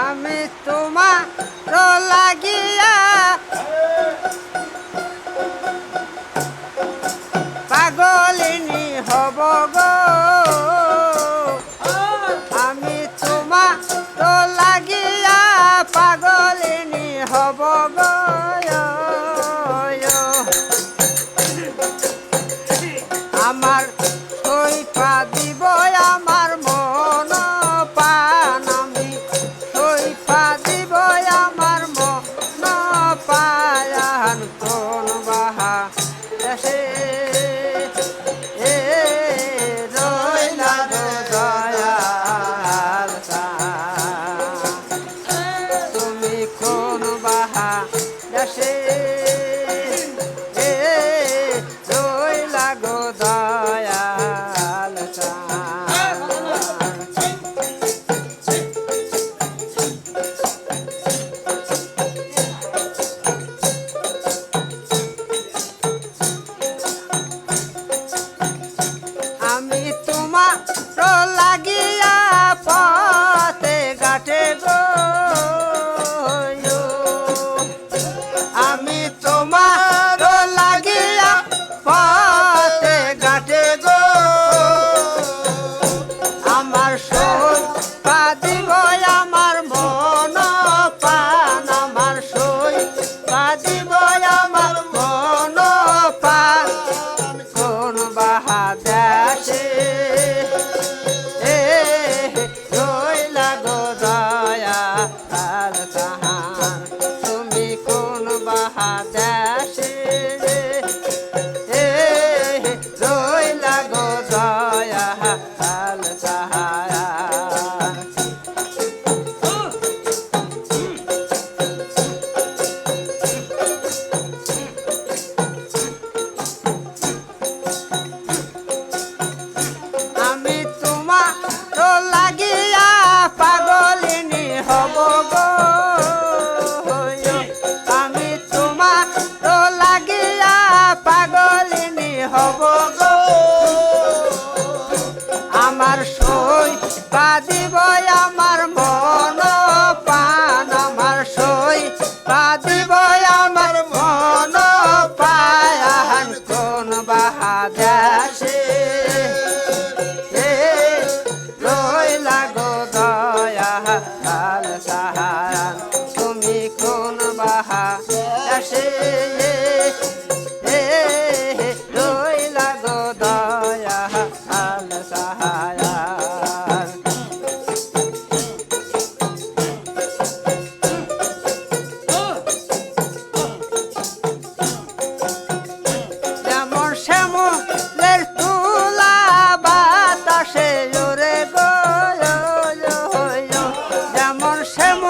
আমি তোমার লাগিয়া দিব আমার মন পায়ান কোন বাহাদাসে রইলা গো দয়া লাল সাহায়ান তুমি কোন বাহাদাসে Shemo.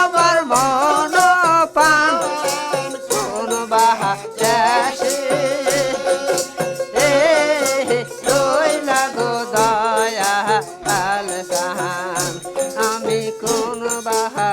আমার মন পান কোন বাহা এ রইলা গো দয়া আল আমি কোন বাহা